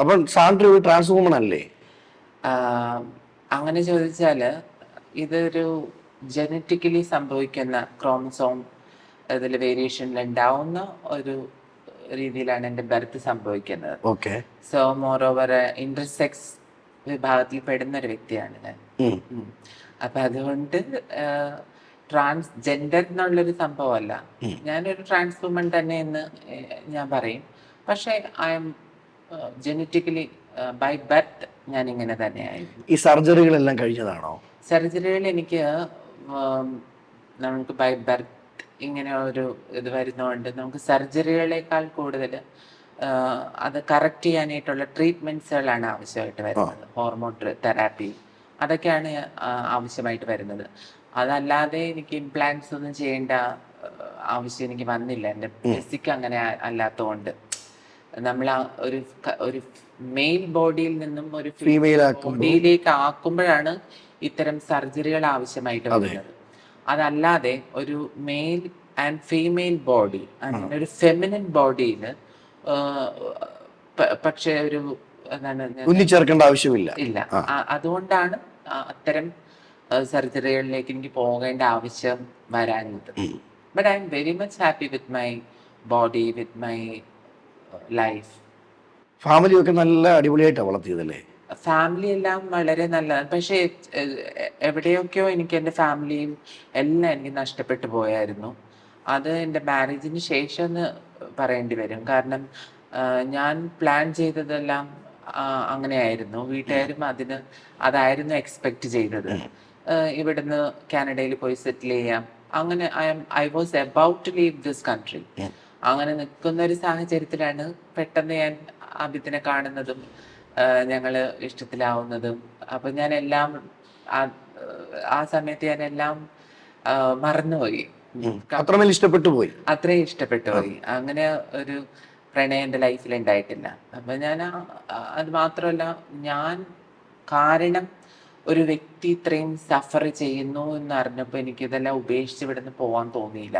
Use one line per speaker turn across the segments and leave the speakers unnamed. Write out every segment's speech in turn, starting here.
അപ്പം സാൻഡ്രി ഒരു trans woman അല്ലേ
അങ്ങനെ ചോദിച്ചാൽ ഇതൊരു ജനറ്റിക്കലി സംഭവിക്കുന്ന ക്രോമസോം ഇതിൽ വേരിയേഷനിൽ ഉണ്ടാവുന്ന ഒരു രീതിയിലാണ് എന്റെ ബർത്ത് സംഭവിക്കുന്നത്.
Okay
so moreover intersex വിഭാഗത്തിൽ പെടുന്ന ഒരു വ്യക്തിയാണ് ഞാൻ. അപ്പൊ അതുകൊണ്ട് ട്രാൻസ് ജെൻഡർ എന്നുള്ളൊരു സംഭവമല്ല. ഞാനൊരു ട്രാൻസ് വുമൺ തന്നെ എന്ന് ഞാൻ പറയും. പക്ഷേ I'm genetically by birth ഞാൻ ഇങ്ങനെ തന്നെയായിരുന്നു.
ഈ സർജറികളെല്ലാം കഴിഞ്ഞതാണോ?
സർജറികൾ എനിക്ക് നമുക്ക് ബൈ ബർത്ത് ഇങ്ങനെ ഒരു ഇത് വരുന്നതുകൊണ്ട് നമുക്ക് സർജറികളേക്കാൾ കൂടുതൽ അത് കറക്റ്റ് ചെയ്യാനായിട്ടുള്ള ട്രീറ്റ്മെന്റ്സുകളാണ് ആവശ്യമായിട്ട് വരുന്നത്. ഹോർമോൺ തെറാപ്പി അതൊക്കെയാണ് ആവശ്യമായിട്ട് വരുന്നത്. അതല്ലാതെ എനിക്ക് ഇംപ്ലാന്റ്സ് ഒന്നും ചെയ്യേണ്ട ആവശ്യം എനിക്ക് വന്നില്ല. എന്റെ ബേസിക് അങ്ങനെ അല്ലാത്തതുകൊണ്ട് നമ്മൾ ആ ഒരു ക- ഒരു മെയിൽ ബോഡിയിൽ നിന്നും ഒരു
ഫീമെയിൽ ആക്കുമ്പോൾ
ബോഡിയിലേക്ക് ആക്കുമ്പോഴാണ് ഇത്തരം സർജറികൾ ആവശ്യമായിട്ട് വരുന്നത്. അതല്ലാതെ ഒരു മെയിൽ ആൻഡ് ഫീമെയിൽ ബോഡി അങ്ങനെ ഒരു ഫെമിനിൻ ബോഡിയിൽ പക്ഷെ ഒരു എന്താണ് ഞാൻ-
ഉന്നിച്ചേർക്കേണ്ട ആവശ്യമില്ല.
ഇല്ല. ആ- അതുകൊണ്ടാണ് ആ അത്തരം സർജറികളിലേക്ക് എനിക്ക് പോകേണ്ട ആവശ്യം വരാഞ്ഞത്. But I'm very much happy with my body with my life
family ഒക്കെ നല്ല അടിപൊളിയായിട്ടാണ് വളർത്തിയതല്ലേ?
ഫാമിലി എല്ലാം വളരെ നല്ലതാണ്. പക്ഷേ എവിടെയൊക്കെയോ എനിക്ക് എന്റെ ഫാമിലിയും എല്ലാം എനിക്ക് നഷ്ടപ്പെട്ടു പോയായിരുന്നു. അത് എന്റെ മാരേജിന് ശേഷം എന്ന് പറയേണ്ടി വരും. കാരണം ഞാൻ പ്ലാൻ ചെയ്തതെല്ലാം അങ്ങനെ അങ്ങനെയായിരുന്നു. വീട്ടുകാരും അതിന് അതായിരുന്നു എക്സ്പെക്ട് ചെയ്തത്. ഇവിടുന്ന് കാനഡയിൽ പോയി സെറ്റിൽ ചെയ്യാം. അങ്ങനെ I'm I was about to leave this country അങ്ങനെ നിൽക്കുന്ന ഒരു സാഹചര്യത്തിലാണ് പെട്ടെന്ന് ഞാൻ അബിത്തിനെ കാണുന്നതും ഞങ്ങൾ ഇഷ്ടത്തിലാവുന്നതും. അപ്പൊ ഞാൻ എല്ലാം ആ- സമയത്ത് ഞാൻ എല്ലാം മറന്നുപോയി.
അത്രമേൽ ഇഷ്ടപ്പെട്ടു പോയി.
അത്രയും ഇഷ്ടപ്പെട്ടു പോയി. അങ്ങനെ ഒരു പ്രണയം എന്റെ ലൈഫിൽ ഉണ്ടായിട്ടില്ല അപ്പൊ ഞാൻ അത് മാത്രമല്ല ഞാൻ കാരണം ഒരു വ്യക്തി ഇത്രയും സഫർ ചെയ്യുന്നു എന്ന് അറിഞ്ഞപ്പോൾ എനിക്ക് ഇതെല്ലാം ഉപേക്ഷിച്ച് ഇവിടുന്ന് പോവാൻ തോന്നിയില്ല.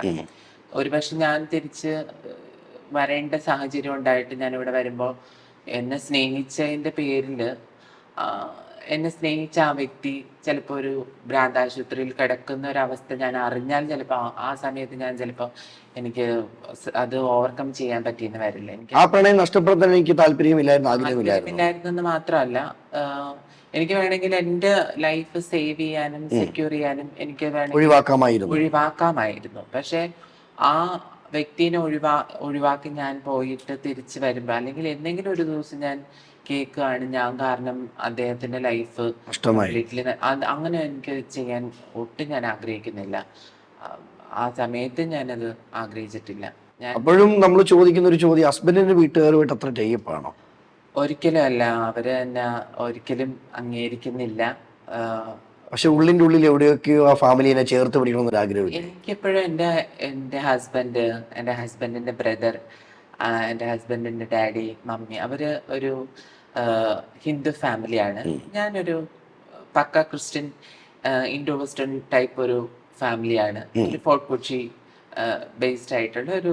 ഒരുപക്ഷെ ഞാൻ തിരിച്ച് വരേണ്ട സാഹചര്യം ഉണ്ടായിട്ട് ഞാൻ ഇവിടെ വരുമ്പോൾ എന്നെ സ്നേഹിച്ചതിന്റെ പേരിൽ എന്നെ സ്നേഹിച്ച ആ വ്യക്തി ചിലപ്പോൾ ഒരു ഭ്രാന്താശുപത്രിയിൽ കിടക്കുന്ന ഒരു അവസ്ഥ ഞാൻ അറിഞ്ഞാൽ ചിലപ്പോൾ ആ സമയത്ത് ഞാൻ ചിലപ്പോൾ എനിക്ക് അത് ഓവർകം ചെയ്യാൻ പറ്റിയെന്ന് വരില്ല. എനിക്ക്
ആ പ്രണയം നഷ്ടപ്പെടുത്താൻ എനിക്ക് താല്പര്യമില്ലായിരുന്നു ആഗ്രഹമില്ലായിരുന്നു.
മാത്രമല്ല എനിക്ക് വേണമെങ്കിൽ എന്റെ ലൈഫ് സേവ് ചെയ്യാനും സെക്യൂർ ചെയ്യാനും എനിക്ക് വേണമെങ്കിൽ
ഒഴിവാക്കാമായിരുന്നു.
ഒഴിവാക്കാമായിരുന്നു. പക്ഷെ ആ വ്യക്തിനെ ഒഴിവാ ഒഴിവാക്കി ഞാൻ പോയിട്ട് തിരിച്ചു വരുമ്പോ അല്ലെങ്കിൽ എന്തെങ്കിലും ഒരു ദിവസം ഞാൻ കേൾക്കുകയാണ് ഞാൻ കാരണം അദ്ദേഹത്തിന്റെ ലൈഫ്
നഷ്ടമായി.
അങ്ങനെ എനിക്ക് ചെയ്യാൻ ഒട്ടും ഞാൻ ആഗ്രഹിക്കുന്നില്ല. ആ, സമയത്ത് ഞാനത് ആഗ്രഹിച്ചിട്ടില്ല. ഞാൻ
അപ്പോഴും നമ്മൾ ചോദിക്കുന്ന ഒരു ചോദ്യം ഹസ്ബൻഡിന്റെ വീട്ടുകാരുമായിട്ട് അത്ര ടൈപ്പാണോ
ഒരിക്കലും അല്ല. അവർ എന്നെ ഒരിക്കലും അംഗീകരിക്കുന്നില്ല.
പക്ഷെ ഉള്ളിന്റെ ഉള്ളിൽ എവിടെയൊക്കെയോ ആ ഫാമിലിനെ ചേർത്ത് പിടിക്കണം എന്നൊരു ആഗ്രഹം
എനിക്കെപ്പോഴും എന്റെ എന്റെ ഹസ്ബൻഡ് എന്റെ ഹസ്ബൻഡിന്റെ ബ്രദർ എന്റെ ഹസ്ബൻഡിന്റെ ഡാഡി മമ്മി അവർ ഒരു ഹിന്ദു ഫാമിലിയാണ് ഞാനൊരു പക്ക ക്രിസ്ത്യൻ ഇൻഡോ വെസ്റ്റേൺ ടൈപ്പ് ഒരു ഫാമിലിയാണ് ഒരു ഫോർട്ട് കൊച്ചി ബേസ്ഡ് ആയിട്ടുള്ള ഒരു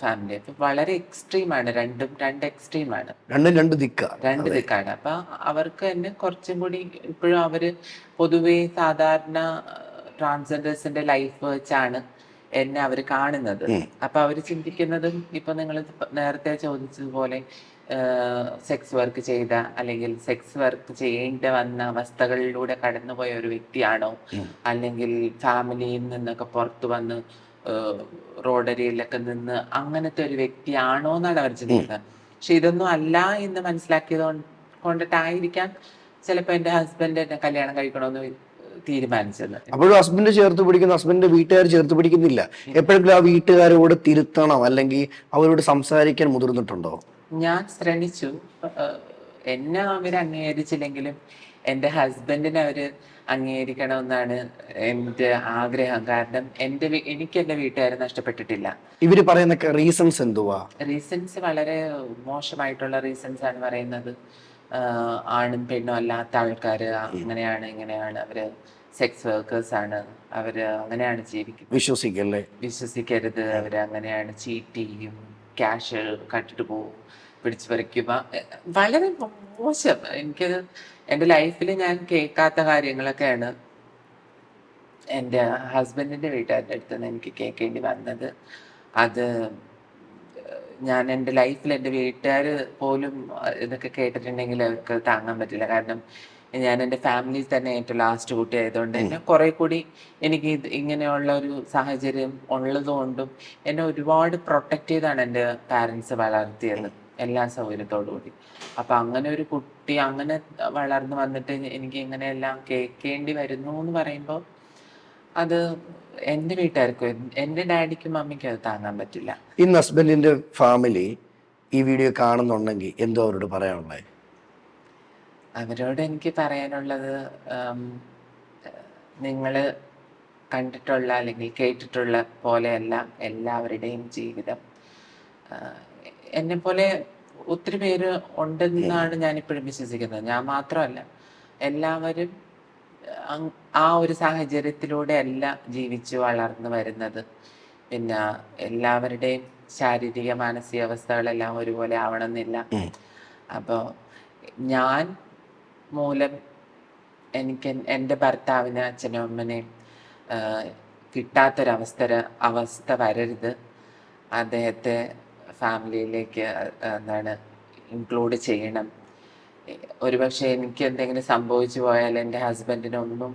ഫാമിലി അപ്പൊ വളരെ എക്സ്ട്രീമാണ് രണ്ടും രണ്ട് എക്സ്ട്രീമാണ്
രണ്ടും രണ്ട് ദിക്കാണ്
രണ്ട് ദിക്കാണ്. അപ്പൊ അവർക്ക് തന്നെ കുറച്ചും കൂടി ഇപ്പോഴും അവർ പൊതുവെ സാധാരണ ട്രാൻസ്ജെൻഡേഴ്സിന്റെ ലൈഫ് വെച്ചാണ് എന്നെ അവർ കാണുന്നത്. അപ്പൊ അവർ ചിന്തിക്കുന്നതും ഇപ്പൊ നിങ്ങൾ നേരത്തെ ചോദിച്ചതുപോലെ സെക്സ് വർക്ക് ചെയ്ത അല്ലെങ്കിൽ സെക്സ് വർക്ക് ചെയ്യേണ്ട വന്ന അവസ്ഥകളിലൂടെ കടന്നുപോയ ഒരു വ്യക്തിയാണോ? അല്ലെങ്കിൽ ഫാമിലിയിൽ നിന്നൊക്കെ പുറത്തു വന്ന് റോഡരിയിലൊക്കെ നിന്ന് അങ്ങനത്തെ ഒരു വ്യക്തിയാണോ എന്നാണ് അവർ ചിന്തിക്കുന്നത്. പക്ഷെ ഇതൊന്നും അല്ല എന്ന് മനസ്സിലാക്കിയത് കൊണ്ട് കൊണ്ടിട്ടായിരിക്കാം ചിലപ്പോ എന്റെ ഹസ്ബൻഡ് എന്നെ കല്യാണം കഴിക്കണമെന്ന് തീരുമാനിച്ചത്.
അപ്പോഴും ഹസ്ബൻഡ് ചേർത്ത് പിടിക്കുന്ന ഹസ്ബൻഡിന്റെ വീട്ടുകാർ ചേർത്ത് പിടിക്കുന്നില്ല. എപ്പോഴെങ്കിലും ആ വീട്ടുകാരോട് തിരുത്തണം അല്ലെങ്കിൽ അവരോട് സംസാരിക്കാൻ മുതിർന്നിട്ടുണ്ടോ?
ഞാൻ ശ്രമിച്ചു. എന്നെ അവർ അംഗീകരിച്ചില്ലെങ്കിലും എന്റെ ഹസ്ബൻഡിനെ അവർ അംഗീകരിക്കണമെന്നാണ് എന്റെ ആഗ്രഹം. കാരണം എന്റെ എനിക്ക് എന്റെ വീട്ടുകാരെ നഷ്ടപ്പെട്ടിട്ടില്ല.
ഇവർ പറയുന്ന റീസൺസ് എന്തുവാ?
റീസൺസ് വളരെ മോശമായിട്ടുള്ള റീസൺസ് ആണ് പറയുന്നത്. ആഹ് ആണും പെണ്ണും അല്ലാത്ത ആൾക്കാർ അങ്ങനെയാണ് ഇങ്ങനെയാണ്. അവർ സെക്സ് വർക്കേഴ്സ് ആണ്. അവർ അങ്ങനെയാണ് ജീവിക്കുന്നത്.
വിശ്വസിക്കല്ലേ?
വിശ്വസിക്കരുത്. അവർ അങ്ങനെയാണ് ചീറ്റ് ചെയ്യും ക്യാഷ് കട്ടിട്ട് പോവും പിടിച്ചു പറിക്കുക വളരെ മോശം. എനിക്കത് എന്റെ ലൈഫിൽ ഞാൻ കേൾക്കാത്ത കാര്യങ്ങളൊക്കെയാണ് എന്റെ ഹസ്ബൻഡിന്റെ വീട്ടുകാരുടെ അടുത്ത് നിന്ന് എനിക്ക് കേൾക്കേണ്ടി വന്നത്. അത് ഞാൻ എന്റെ ലൈഫിൽ എന്റെ വീട്ടുകാർ പോലും ഇതൊക്കെ കേട്ടിട്ടുണ്ടെങ്കിൽ അവർക്ക് താങ്ങാൻ പറ്റില്ല. കാരണം ഞാൻ എന്റെ ഫാമിലിയിൽ തന്നെ ഏറ്റവും ലാസ്റ്റ് കുട്ടി ആയതുകൊണ്ട് തന്നെ കുറെ കൂടി എനിക്ക് ഇങ്ങനെയുള്ള ഒരു സാഹചര്യം ഉള്ളതുകൊണ്ടും എന്നെ ഒരുപാട് പ്രൊട്ടക്റ്റ് ചെയ്താണ് എന്റെ പാരൻസ് വളർത്തിയത്. എല്ലാ സൗകര്യത്തോടു കൂടി അപ്പൊ അങ്ങനെ ഒരു കുട്ടി അങ്ങനെ വളർന്നു വന്നിട്ട് എനിക്ക് ഇങ്ങനെയെല്ലാം കേൾക്കേണ്ടി വരുന്നു എന്ന് പറയുമ്പോൾ അത് എന്റെ വീട്ടുകാർക്കും എന്റെ ഡാഡിക്കും മമ്മിക്കും അത് താങ്ങാൻ പറ്റില്ല.
ഇന്ന് ഹസ്ബൻഡിന്റെ ഫാമിലി ഈ വീഡിയോ കാണുന്നുണ്ടെങ്കിൽ എന്തോ അവരോട് പറയാനുള്ളത്
അവരോട് എനിക്ക് പറയാനുള്ളത് നിങ്ങൾ കണ്ടിട്ടുള്ള അല്ലെങ്കിൽ കേട്ടിട്ടുള്ള പോലെയല്ല എല്ലാവരുടെയും ജീവിതം. എന്നെ പോലെ ഒത്തിരി പേര് ഉണ്ടെന്നാണ് ഞാൻ ഇപ്പോഴും വിശ്വസിക്കുന്നത്. ഞാൻ മാത്രമല്ല എല്ലാവരും ആ ഒരു സാഹചര്യത്തിലൂടെ അല്ല ജീവിച്ചു വളർന്നു വരുന്നത്. പിന്നെ എല്ലാവരുടെയും ശാരീരിക മാനസിക അവസ്ഥകളെല്ലാം ഒരുപോലെ ആവണമെന്നില്ല. അപ്പോൾ ഞാൻ മൂലം എനിക്ക് എൻ- എന്റെ ഭർത്താവിന് അച്ഛനും അമ്മനെയും കിട്ടാത്തൊരവസ്ഥ അവസ്ഥ വരരുത്. അദ്ദേഹത്തെ ഫാമിലിയിലേക്ക് എന്താണ് ഇൻക്ലൂഡ് ചെയ്യണം. ഒരുപക്ഷെ എനിക്ക് എന്തെങ്കിലും സംഭവിച്ചു പോയാൽ എന്റെ ഹസ്ബൻഡിനൊന്നും ഒന്നും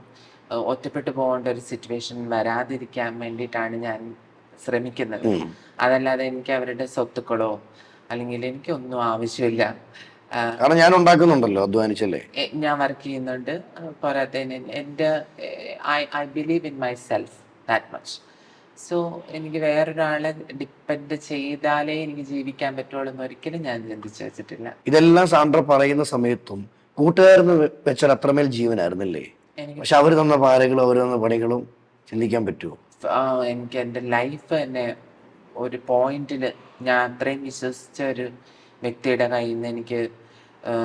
ഒറ്റപ്പെട്ടു പോകേണ്ട ഒരു സിറ്റുവേഷൻ വരാതിരിക്കാൻ വേണ്ടിയിട്ടാണ് ഞാൻ ശ്രമിക്കുന്നത്. അതല്ലാതെ എനിക്ക് അവരുടെ സ്വത്തുക്കളോ അല്ലെങ്കിൽ എനിക്കൊന്നും ആവശ്യമില്ല.
കാരണം ഞാൻ ഉണ്ടാക്കുന്നുണ്ടല്ലോ അധ്വാനിച്ചല്ലേ?
ഞാൻ വർക്ക് ചെയ്യുന്നുണ്ട്. പോരാത്തതിന് എന്റെ I I believe in myself that much. So എനിക്ക് വേറൊരാളെ ഡിപ്പെൻഡ് ചെയ്താലേ എനിക്ക് ജീവിക്കാൻ പറ്റുള്ളൂ എന്ന് ഒരിക്കലും ഞാൻ ചിന്തിച്ചു വെച്ചിട്ടില്ല.
ഇതെല്ലാം സാന്ദ്ര പറയുന്ന സമയത്തും കൂട്ടുകാരെന്ന് വെച്ചാൽ അത്രമേൽ ജീവനായിരുന്നില്ലേ? പക്ഷെ അവർ തന്ന പാരകളും അവർ തന്ന പണികളും ചിന്തിക്കാൻ പറ്റുമോ
എനിക്ക് എന്റെ ലൈഫ് തന്നെ ഒരു പോയിന്റിൽ ഞാൻ അത്രയും വിശ്വസിച്ച ഒരു വ്യക്തിയുടെ കയ്യിൽ നിന്ന് എനിക്ക്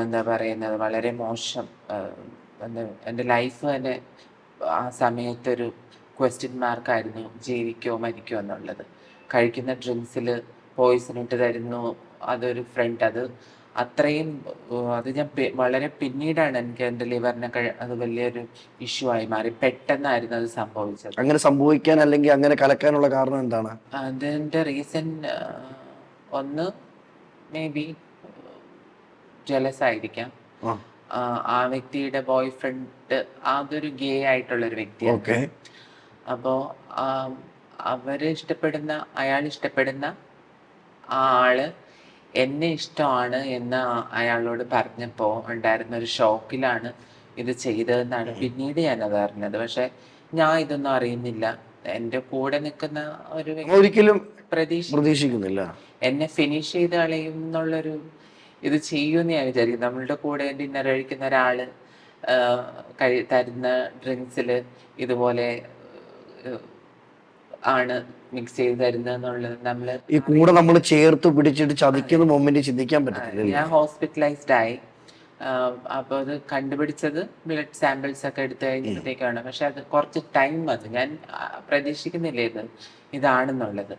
എന്താ പറയുന്നത് വളരെ മോശം എന്റെ എന്റെ ലൈഫ് തന്നെ ആ സമയത്തൊരു ക്വസ്റ്റ്യൻ മാർക്കായിരുന്നു ജീവിക്കോ മരിക്കോ എന്നുള്ളത്. കഴിക്കുന്ന ഡ്രിങ്ക്സിൽ പോയിസൺ ഇട്ട് തരുന്നു. അതൊരു ഫ്രണ്ട് അത്. അത്രയും അത് ഞാൻ വളരെ പിന്നീടാണ് എനിക്ക് എന്റെ ലിവറിനൊക്കെ അത് വലിയൊരു ഇഷ്യൂ ആയി മാറി. പെട്ടെന്നായിരുന്നു അത് സംഭവിച്ചത്.
അങ്ങനെ സംഭവിക്കാൻ അല്ലെങ്കിൽ അങ്ങനെ കലക്കാനുള്ള കാരണം എന്താണ്?
അതിന്റെ റീസൺ ഒന്ന് മേ ബി ജലസ് ആയിരിക്കാം.
ആ.
വ്യക്തിയുടെ ബോയ് ഫ്രണ്ട് അതൊരു ഗേ ആയിട്ടുള്ള ഒരു വ്യക്തിയാണ്.
ഓക്കെ
അപ്പോൾ അവരെ ഇഷ്ടപ്പെടുന്ന അയാൾ ഇഷ്ടപ്പെടുന്ന ആ ആൾ എന്നെ ഇഷ്ടമാണ് എന്ന് അയാളോട് പറഞ്ഞപ്പോൾ ഉണ്ടായിരുന്ന ഒരു ഷോക്കിലാണ് ഇത് ചെയ്തതെന്നാണ് പിന്നീട് ഞാനത് അറിഞ്ഞത്. പക്ഷെ ഞാൻ ഇതൊന്നും അറിയുന്നില്ല. എന്റെ കൂടെ നിൽക്കുന്ന ഒരു
ഒരിക്കലും
പ്രതീക്ഷ
പ്രതീക്ഷിക്കുന്നില്ല.
എന്നെ ഫിനിഷ് ചെയ്ത് കളയും എന്നുള്ളൊരു ഇത് ചെയ്യുമെന്ന് ഞാൻ വിചാരിക്കും നമ്മളുടെ കൂടെ ഡിന്നർ കഴിക്കുന്ന ഒരാൾ തരുന്ന ഡ്രിങ്ക്സിൽ ഇതുപോലെ ആണ് മിക്സ് ചെയ്ത് തരുന്നത് നമ്മൾ
ഈ കൂടെ നമ്മൾ ചേർത്ത് പിടിച്ചിട്ട് ചതിക്കുന്ന മൊമെന്റ് ചിന്തിക്കാൻ പറ്റില്ല
ഞാൻ ഹോസ്പിറ്റലൈസ്ഡ് ആയി. അപ്പൊ അത് കണ്ടുപിടിച്ചത് ബ്ലഡ് സാമ്പിൾസ് ഒക്കെ എടുത്തു കഴിഞ്ഞപ്പോഴത്തേക്കാണ് പക്ഷെ അത് കുറച്ച് ടൈം അത്. ഞാൻ പ്രതീക്ഷിക്കുന്നില്ല ഇത്. ഇതാണെന്നുള്ളത്.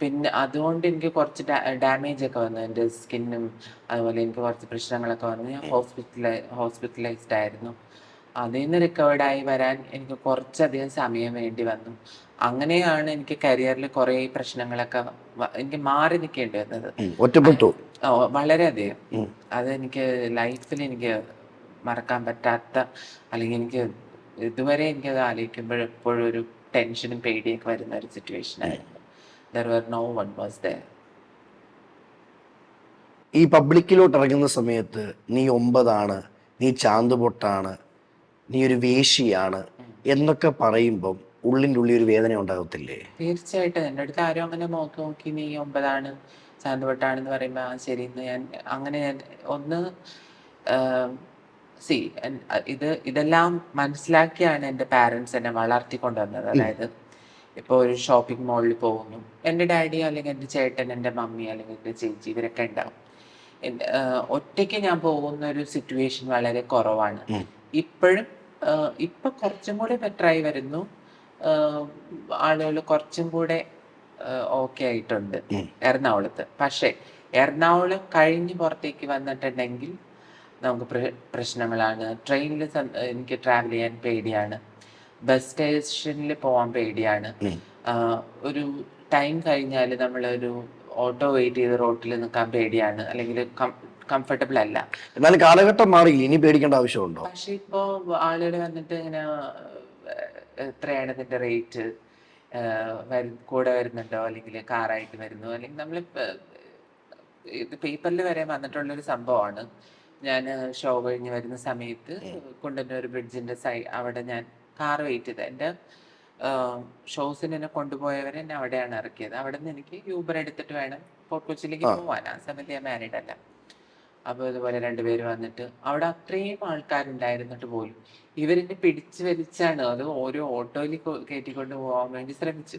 പിന്നെ അതുകൊണ്ട് എനിക്ക് കുറച്ച് ഡാമേജ് ഒക്കെ വന്നു. എന്റെ സ്കിന്നും അതുപോലെ എനിക്ക് കുറച്ച് പ്രശ്നങ്ങളൊക്കെ വന്നു. ഞാൻ ഹോസ്പിറ്റലൈ ഹോസ്പിറ്റലൈസ്ഡ് ആയിരുന്നു. അതിൽ നിന്ന് റിക്കവേർഡ് ആയി വരാൻ എനിക്ക് കുറച്ചധികം സമയം വേണ്ടി വന്നു. അങ്ങനെയാണ് എനിക്ക് കരിയറിൽ കുറേ പ്രശ്നങ്ങളൊക്കെ എനിക്ക് മാറി നിൽക്കേണ്ടി വന്നത്.
ഒറ്റപ്പെട്ടു.
വളരെയധികം.
അത്
അതെനിക്ക് ലൈഫിൽ എനിക്ക് മറക്കാൻ പറ്റാത്ത അല്ലെങ്കിൽ എനിക്ക് ഇതുവരെ എനിക്ക് അത് ആലോചിക്കുമ്പോൾ എപ്പോഴും ഒരു ടെൻഷനും പേടിയൊക്കെ വരുന്ന ഒരു സിറ്റുവേഷൻ ആയിരുന്നു. There were no one was there
ഈ പബ്ലിക്കിലോട്ട് ഇറങ്ങുന്ന സമയത്ത് നീ ഒമ്പതാണ് നീ ചാന്തുപൊട്ടാണ് നീ ഒരു വേശിയാണ് എന്നൊക്കെ പറയുമ്പം ഉള്ളിന്റെ ഉള്ളിൽ ഒരു വേദന ഉണ്ടാകത്തില്ലേ?
തീർച്ചയായിട്ടും. എന്റെ അടുത്ത് ആരും അങ്ങനെ നോക്കി നോക്കി നീ ഒമ്പതാണ് ശാന്തപ്പെട്ടാണെന്ന് പറയുമ്പോൾ ആ ശരി ഞാൻ അങ്ങനെ ഞാൻ ഒന്ന് സി ഇത് ഇതെല്ലാം മനസ്സിലാക്കിയാണ് എന്റെ പാരൻസ് എന്നെ വളർത്തിക്കൊണ്ടുവന്നത്. അതായത് ഇപ്പോൾ ഒരു ഷോപ്പിംഗ് മാളിൽ പോകുന്നു. എന്റെ ഡാഡി അല്ലെങ്കിൽ എന്റെ ചേട്ടൻ എന്റെ മമ്മി അല്ലെങ്കിൽ എന്റെ ചേച്ചി ഇവരൊക്കെ ഉണ്ടാവും. ഒറ്റയ്ക്ക് ഞാൻ പോകുന്ന ഒരു സിറ്റുവേഷൻ വളരെ കുറവാണ്. ഇപ്പോഴും ഇപ്പൊ കുറച്ചും കൂടെ ബെറ്ററായി വരുന്നു. ആളുകൾ കുറച്ചും കൂടെ ഓക്കെ ആയിട്ടുണ്ട്. എറണാകുളത്ത്. പക്ഷേ എറണാകുളം കഴിഞ്ഞ് പുറത്തേക്ക് വന്നിട്ടുണ്ടെങ്കിൽ നമുക്ക് പ്ര- പ്രശ്നങ്ങളാണ്. ട്രെയിനിൽ എനിക്ക് ട്രാവൽ ചെയ്യാൻ പേടിയാണ്. ബസ് സ്റ്റേഷനിൽ പോകാൻ പേടിയാണ്. ഒരു ടൈം കഴിഞ്ഞാൽ നമ്മളൊരു ഓട്ടോ വെയിറ്റ് ചെയ്ത് റോട്ടിൽ നിൽക്കാൻ പേടിയാണ്. അല്ലെങ്കിൽ കംഫർട്ടബിൾ അല്ല.
എന്നാലും കാലഘട്ടം മാറി ഇനി പേടിക്കേണ്ട ആവശ്യമുണ്ടോ?
പക്ഷെ ഇപ്പോ ആളുകൾ വന്നിട്ട് ഇങ്ങനെ എത്രയാണ് ഇതിന്റെ റേറ്റ് കൂടെ വരുന്നുണ്ടോ? അല്ലെങ്കിൽ കാറായിട്ട് വരുന്നു? അല്ലെങ്കിൽ നമ്മൾ ഇത് പേപ്പറിൽ വരെ വന്നിട്ടുള്ള ഒരു സംഭവമാണ്. ഞാൻ ഷോ കഴിഞ്ഞ് വരുന്ന സമയത്ത് കുണ്ടന്നൂർ ബ്രിഡ്ജിന്റെ സൈ അവിടെ ഞാൻ കാർ വെയിറ്റ് ചെയ്ത് എന്റെ ഷോസിന് എന്നെ കൊണ്ടുപോയവരെ എന്നെ അവിടെയാണ് ഇറക്കിയത്. അവിടെ നിന്ന് എനിക്ക് യൂബർ എടുത്തിട്ട് വേണം. ഫോർട്ട് കൊച്ചിയിലേക്ക് പോവാൻ. ആ സമയത്ത് ഞാൻ മാരീഡ് അല്ല. അപ്പോൾ ഇതുപോലെ രണ്ടുപേര് വന്നിട്ട് അവിടെ അത്രയും ആൾക്കാരുണ്ടായിരുന്നിട്ട് പോലും ഇവരെന്നെ പിടിച്ചു വലിച്ചാണ്. അത് ഓരോ ഓട്ടോയിൽ കയറ്റിക്കൊണ്ട് പോകാൻ വേണ്ടി ശ്രമിച്ചു.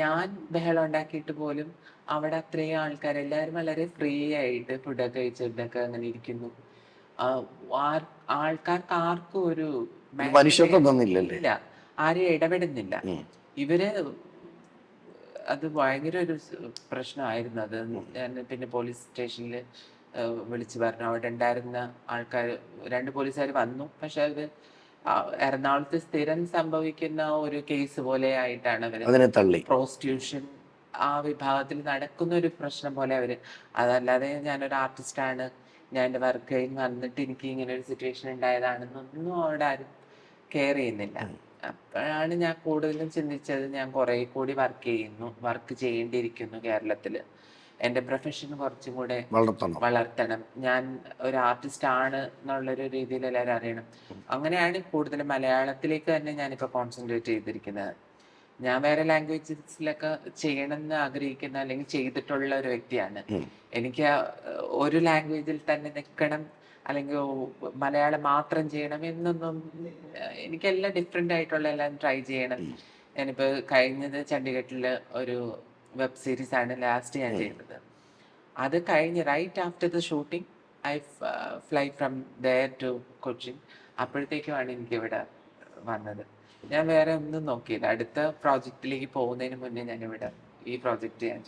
ഞാൻ ബഹളം ഉണ്ടാക്കിയിട്ട് പോലും അവിടെ അത്രയും ആൾക്കാർ എല്ലാവരും വളരെ ഫ്രീ ആയിട്ട് ഫുഡൊക്കെ കഴിച്ചിട്ടൊക്കെ അങ്ങനെ ഇരിക്കുന്നു. ആൾക്കാർക്ക് ആർക്കും ഒരു
മനുഷ്യത്വം
ഇല്ല. ആരും ഇടപെടുന്നില്ല. ഇവർ അത് ഭയങ്കര ഒരു പ്രശ്നമായിരുന്നു അത് ഞാൻ പിന്നെ പോലീസ് സ്റ്റേഷനിൽ വിളിച്ചു പറഞ്ഞു. അവിടെ ഉണ്ടായിരുന്ന ആൾക്കാർ രണ്ട് പോലീസുകാർ വന്നു. പക്ഷെ അത് എറണാകുളത്ത് സ്ഥിരം സംഭവിക്കുന്ന ഒരു കേസ് പോലെ ആയിട്ടാണ് അവർ പ്രോസ്റ്റിറ്റ്യൂഷൻ ആ വിഭാഗത്തിൽ നടക്കുന്ന ഒരു പ്രശ്നം പോലെ അവർ. അതല്ലാതെ ഞാനൊരു ആർട്ടിസ്റ്റാണ്. ഞാൻ എന്റെ വർക്ക് കഴിഞ്ഞ് വന്നിട്ട് എനിക്ക് ഇങ്ങനെ ഒരു സിറ്റുവേഷൻ ഉണ്ടായതാണെന്നൊന്നും അവിടെ ആരും കെയർ ചെയ്യുന്നില്ല. അപ്പോഴാണ് ഞാൻ കൂടുതലും ചിന്തിച്ചത് ഞാൻ കുറെ കൂടി വർക്ക് ചെയ്യുന്നു വർക്ക് ചെയ്യേണ്ടിയിരിക്കുന്നു കേരളത്തിൽ എന്റെ പ്രൊഫഷൻ കുറച്ചും കൂടെ
വളർത്തണം.
വളർത്തണം. ഞാൻ ഒരു ആർട്ടിസ്റ്റ് ആണ് എന്നുള്ളൊരു രീതിയിൽ എല്ലാവരും അറിയണം. അങ്ങനെയാണ് കൂടുതലും മലയാളത്തിലേക്ക് തന്നെ ഞാനിപ്പോൾ കോൺസെൻട്രേറ്റ് ചെയ്തിരിക്കുന്നത്. ഞാൻ വേറെ ലാംഗ്വേജസിലൊക്കെ ചെയ്യണമെന്ന് ആഗ്രഹിക്കുന്ന അല്ലെങ്കിൽ ചെയ്തിട്ടുള്ള ഒരു വ്യക്തിയാണ്. എനിക്ക് ഒരു ലാംഗ്വേജിൽ തന്നെ നിൽക്കണം അല്ലെങ്കിൽ മലയാളം മാത്രം ചെയ്യണം എന്നൊന്നും എനിക്കെല്ലാം ഡിഫറെന്റ് ആയിട്ടുള്ള എല്ലാം ട്രൈ ചെയ്യണം. ഞാനിപ്പോൾ കഴിഞ്ഞത് ചണ്ഡീഗഡിൽ ഒരു വെബ് സീരീസ് ആണ് ലാസ്റ്റ് ഞാൻ ചെയ്തത്. അത് കഴിഞ്ഞ് right after the shooting I fly from there to Cochin അപ്പോഴത്തേക്കുമാണ് എനിക്ക് ഇവിടെ വന്നത്. ഞാൻ വേറെ ഒന്നും നോക്കിയില്ല. അടുത്ത പ്രോജക്റ്റിലേക്ക് പോകുന്നതിന് മുന്നേ ഞാൻ ഇവിടെ ഈ പ്രോജക്റ്റ് ഞാൻ